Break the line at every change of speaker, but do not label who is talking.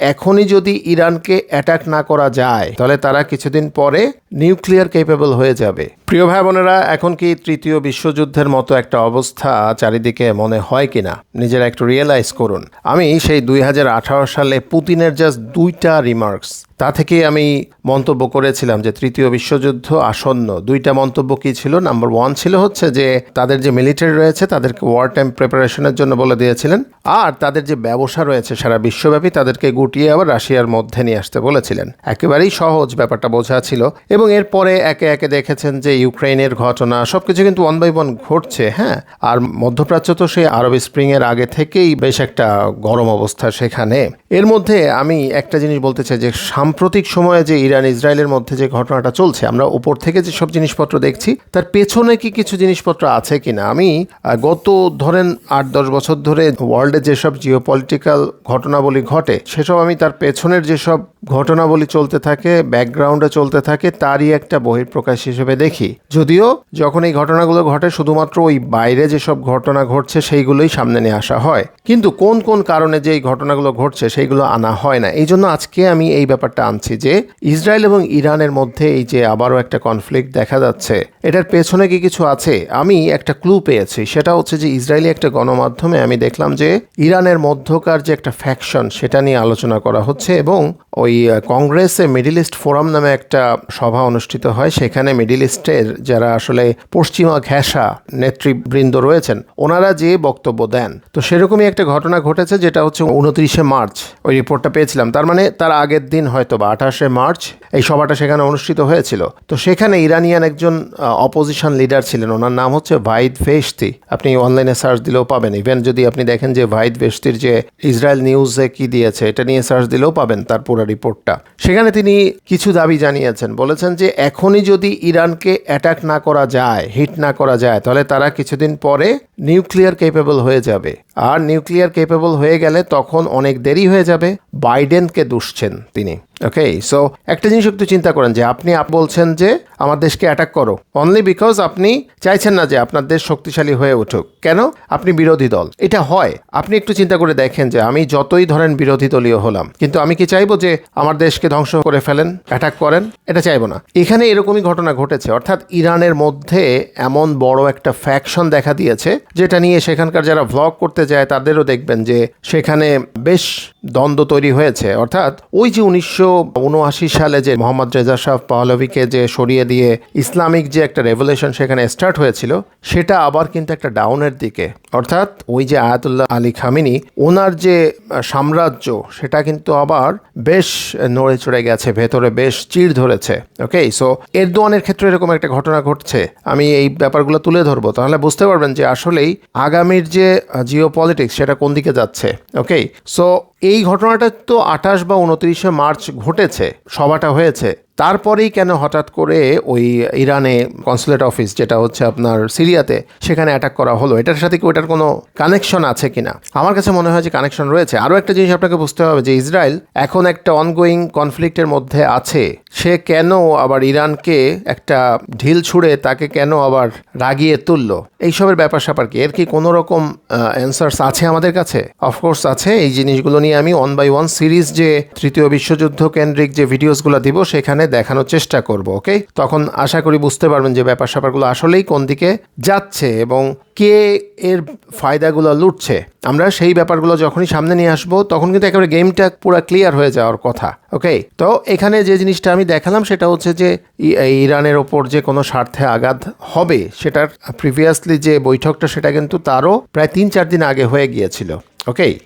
এখনই যদি ইরানকে অ্যাটাক না করা যায়, তাহলে তারা কিছুদিন পরে নিউক্লিয়ার ক্যাপেবল হয়ে যাবে। প্রিয় ভাই বোনেরা, এখন কি তৃতীয় বিশ্বযুদ্ধের মতো একটা অবস্থা চারিদিকে মনে হয় কিনা? নিজেরা একটু রিয়েলাইজ করুন। আমি সেই দু হাজার আঠারো সালে পুতিনের জাস্ট দুইটা রিমার্কস তা থেকে আমি মন্তব্য করেছিলাম যে তৃতীয় বিশ্বযুদ্ধ আসন্ন। দুইটা মন্তব্য কি ছিল? নাম্বার ওয়ান ছিল হচ্ছে যে তাদের যে মিলিটারি রয়েছে, তাদেরকে ওয়ার টাইম প্রিপারেশনের জন্য বলে দিয়েছিলেন। আর তাদের যে ব্যবসা রয়েছে সারা বিশ্বব্যাপী, তাদেরকে গুটিয়ে আবার রাশিয়ার মধ্যে নিয়ে আসতে বলেছিলেন। একেবারেই সহজ ব্যাপারটা বোঝা ছিল। এবং এরপরে একে একে দেখেছেন যে ইউক্রেনের ঘটনা, সবকিছু কিন্তু ওয়ান বাই ওয়ান ঘটছে হ্যাঁ? আর মধ্যপ্রাচ্য তো সেই আরব স্প্রিং এর আগে থেকেই বেশ একটা গরম অবস্থা সেখানে। এর মধ্যে আমি একটা জিনিস বলতে চাই যে, সাম্প্রতিক সময়ে যে ইরান, ইসরায়েলের মধ্যে যে ঘটনাটা চলছে, আমরা উপর থেকে যে সব জিনিসপত্র দেখছি, তার পেছনে কি কিছু জিনিসপত্র আছে কিনা? আমি গত ধরেন আট, দশ বছর ধরে ওয়ার্ল্ডে যেসব জিওপলিটিক্যাল ঘটনাবলী ঘটে, সেসব আমি তার পেছনের যেসব ঘটনাবলী চলতে থাকে ব্যাকগ্রাউন্ডে চলতে থাকে, তারই একটা বহিঃপ্রকাশ হিসেবে দেখি। যদিও যখন এই ঘটনাগুলো ঘটে, শুধুমাত্র ওই বাইরে যেসব ঘটনা ঘটছে, সেইগুলোই সামনে নিয়ে আসা হয়। কিন্তু কোন কোন কারণে যে এই ঘটনাগুলো ঘটছে, সেইগুলো আনা হয় না। এই জন্য আজকে আমি এই ব্যাপারটা আনছি যে, ইসরায়েল এবং ইরানের মধ্যে এই যে আবারও একটা কনফ্লিক্ট দেখা যাচ্ছে, এটার পেছনে কি কিছু আছে? আমি একটা ক্লু পেয়েছি। সেটা হচ্ছে যে, ইসরায়েলি একটা গণমাধ্যমে আমি দেখলাম যে, ইরানের মধ্যকার যে একটা ফ্যাকশন সেটা নিয়ে আলোচনা করা হচ্ছে এবং ওই কংগ্রেসে মিডিল ইস্ট ফোরাম নামে একটা সভা অনুষ্ঠিত হয়। সেখানে মিডিল ইস্টের যারা আসলে পশ্চিমা ঘেঁষা নেতৃবৃন্দ রয়েছেন, ওনারা যে বক্তব্য দেন। তো সেরকমই একটা ঘটনা ঘটেছে যেটা হচ্ছে উনত্রিশে মার্চ, ওই রিপোর্টটা পেয়েছিলাম। তার মানে তার আগের দিন হয়তো বা আঠাশে মার্চ এই সভাটা সেখানে অনুষ্ঠিত হয়েছিল। তো সেখানে ইরানিয়ান একজন অপোজিশন লিডার ছিলেন। ওনার নাম হচ্ছে ভাইদ ফেস্তি আপনি অনলাইনে সার্চ দিলেও পাবেন। ইভেন যদি আপনি দেখেন যে ভাইদ ফেস্তির যে ইসরায়েল নিউজে কি দিয়েছে, এটা নিয়ে সার্চ দিলেও পাবেন। তার পুরো রিপোর্টটা। সেখানে তিনি কিছু দাবি জানিয়েছেন। বলেছেন যে, এখনই যদি ইরানকে অ্যাটাক না করা যায় হিট না করা যায়, তাহলে তারা কিছুদিন পরে নিউক্লিয়ার কেপেবল হয়ে যাবে। আর নিউক্লিয়ার ক্যাপেবল হয়ে গেলে তখন অনেক দেরি হয়ে যাবে। বাইডেনকে দুষছেন তিনি। ওকে সো একটা জিনিস একটু চিন্তা করেন যে আপনি আপ বলছেন যে আমার দেশকে অ্যাটাক করো। অনলি বিকজ আপনি চাইছেন না যে আপনার দেশ শক্তিশালী হয়ে উঠুক। কেন? আপনি বিরোধী দল। এটা হয়। আপনি একটু চিন্তা করে দেখেন যে আমি যতই ধরেন বিরোধী দলীয় হলাম, কিন্তু আমি কি চাইব যে আমার দেশকে ধ্বংস করে ফেলেন অ্যাটাক করেন? এটা চাইব না। এখানে এরকমই ঘটনা ঘটেছে। অর্থাৎ ইরানের মধ্যে এমন বড় একটা ফ্যাকশন দেখা দিয়েছে, যেটা নিয়ে সেখানকার যারা ভ্লগ করতে যায়, তাদেরও দেখবেন যে সেখানে বেশ দ্বন্দ্ব তৈরি হয়েছে। অর্থাৎ ওই যে উনিশশো উনআশি সালে যে মোহাম্মদ রেজা শাহ পাহলভিকে যে সরিয়ে দিয়ে ইসলামিক যে একটা রেভলিউশন সেখানে স্টার্ট হয়েছিল, সেটা আবার কিন্তু একটা ডাউনের দিকে। অর্থাৎ ওই যে আয়াতুল্লাহ আলী খামিনি, ওনার যে সাম্রাজ্য, সেটা কিন্তু আবার বেশ নড়ে চড়ে গেছে, ভেতরে বেশ চিড় ধরেছে। ওকে সো এরদোয়ানের ক্ষেত্রে এরকম একটা ঘটনা ঘটছে। আমি এই ব্যাপারগুলো তুলে ধরবো। তাহলে বুঝতে পারবেন যে আসলেই আগামীর যে জিও পলিটিক্স সেটা কোন দিকে যাচ্ছে। ওকে সো এই ঘটনাটা তো আঠাশ বা উনত্রিশে মার্চ ঘটেছে সভাটা হয়েছে। তারপরেই কেন হঠাৎ করে ওই ইরানে কনসুলেট অফিস যেটা হচ্ছে আপনার সিরিয়াতে, সেখানে অ্যাটাক করা হলো? এটার সাথে কি ওটার কোনো কানেকশন আছে কিনা? আমার কাছে মনে হয় যে কানেকশন রয়েছে। আরও একটা জিনিস আপনাকে বুঝতে হবে যে ইসরায়েল এখন একটা অনগোয়িং কনফ্লিক্টের মধ্যে আছে। সে কেন আবার ইরানকে একটা ঢিল ছুঁড়ে তাকে কেন আবার রাগিয়ে তুললো? এইসবের ব্যাপার স্যাপার কি? এর কি কোনো রকম অ্যান্সার্স আছে আমাদের কাছে? অফকোর্স আছে। এই জিনিসগুলো নিয়ে আমি ওয়ান বাই ওয়ান সিরিজ যে তৃতীয় বিশ্বযুদ্ধ কেন্দ্রিক যে ভিডিওসগুলো দিব, সেখানে দেখানোর চেষ্টা করব ওকে তখন আশা করি বুঝতে পারবেন যে ব্যাপার স্যাপারগুলো আসলেই কোন দিকে যাচ্ছে এবং কে এর ফায়দাগুলো লুটছে। আমরা সেই ব্যাপারগুলো যখনই সামনে নিয়ে আসব, তখন কিন্তু একেবারে গেমটা পুরো ক্লিয়ার হয়ে যাওয়ার কথা ওকে তো এখানে যে জিনিসটা আমি দেখালাম, সেটা হচ্ছে যে ইরানের ওপর যে কোনো স্বার্থে আঘাত হবে, সেটার প্রিভিয়াসলি যে বৈঠকটা, সেটা কিন্তু তারও প্রায় তিন চার দিন আগে হয়ে গিয়েছিল ওকে